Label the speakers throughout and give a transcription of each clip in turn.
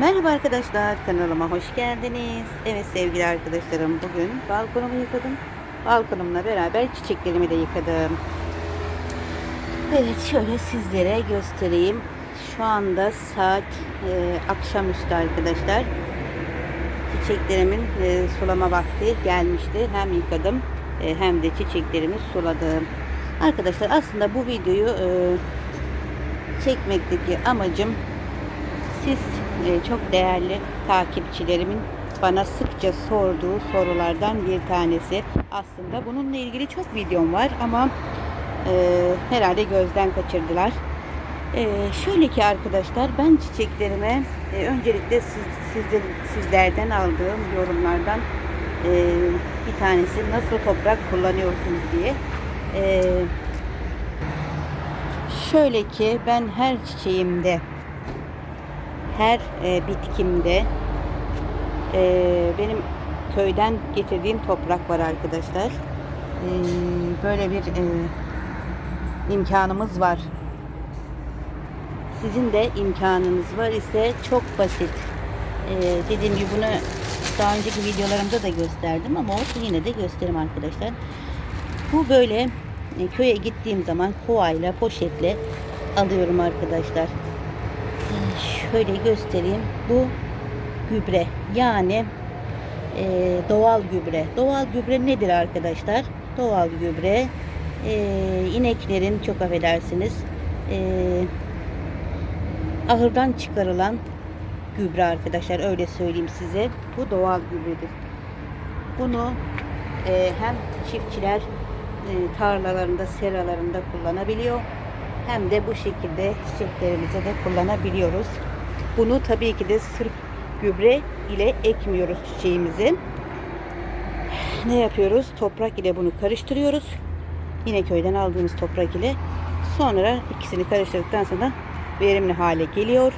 Speaker 1: Merhaba arkadaşlar kanalıma hoş geldiniz. Evet sevgili arkadaşlarım bugün balkonumu yıkadım. Balkonumla beraber çiçeklerimi de yıkadım. Evet şöyle sizlere göstereyim. Şu anda saat e, akşamüstü arkadaşlar. Çiçeklerimin e, sulama vakti gelmişti. Hem yıkadım e, hem de çiçeklerimi suladım. Arkadaşlar aslında bu videoyu e, çekmekteki amacım siz çok değerli takipçilerimin bana sıkça sorduğu sorulardan bir tanesi. Aslında bununla ilgili çok videom var ama e, herhalde gözden kaçırdılar. E, şöyle ki arkadaşlar ben çiçeklerime e, öncelikle siz, sizler, sizlerden aldığım yorumlardan e, bir tanesi nasıl toprak kullanıyorsunuz diye. E, şöyle ki ben her çiçeğimde her e, bitkimde e, benim köyden getirdiğim toprak var arkadaşlar. E, böyle bir e, imkanımız var. Sizin de imkanınız var ise çok basit. E, dediğim gibi bunu daha önceki videolarımda da gösterdim ama olsun yine de gösterim arkadaşlar. Bu böyle e, köye gittiğim zaman kovayla, poşetle alıyorum arkadaşlar şöyle göstereyim. Bu gübre yani e, doğal gübre. Doğal gübre nedir arkadaşlar? Doğal gübre e, ineklerin çok affedersiniz e, ahırdan çıkarılan gübre arkadaşlar öyle söyleyeyim size. Bu doğal gübredir. Bunu e, hem çiftçiler e, tarlalarında, seralarında kullanabiliyor hem de bu şekilde çiçeklerimize de kullanabiliyoruz. Bunu tabii ki de sırf gübre ile ekmiyoruz çiçeğimizi. Ne yapıyoruz? Toprak ile bunu karıştırıyoruz. Yine köyden aldığımız toprak ile. Sonra ikisini karıştırdıktan sonra verimli hale geliyor.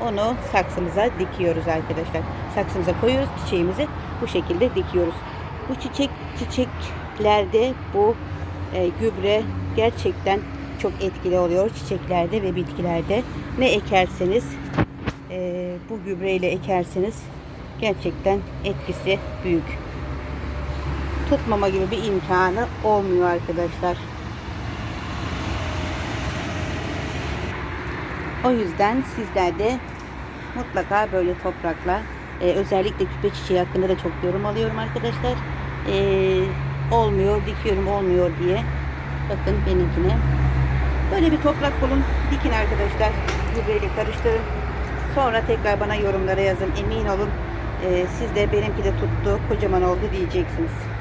Speaker 1: Onu saksımıza dikiyoruz arkadaşlar. Saksımıza koyuyoruz çiçeğimizi. Bu şekilde dikiyoruz. Bu çiçek çiçeklerde bu e, gübre gerçekten çok etkili oluyor çiçeklerde ve bitkilerde. Ne ekerseniz e, bu gübreyle ekerseniz gerçekten etkisi büyük. Tutmama gibi bir imkanı olmuyor arkadaşlar. O yüzden sizler de mutlaka böyle toprakla e, özellikle küpe çiçeği hakkında da çok yorum alıyorum arkadaşlar. E, olmuyor, dikiyorum olmuyor diye. Bakın benimkine Böyle bir toprak bulun, dikin arkadaşlar. Gübreyle karıştırın. Sonra tekrar bana yorumlara yazın. Emin olun e, siz de benimki de tuttu, kocaman oldu diyeceksiniz.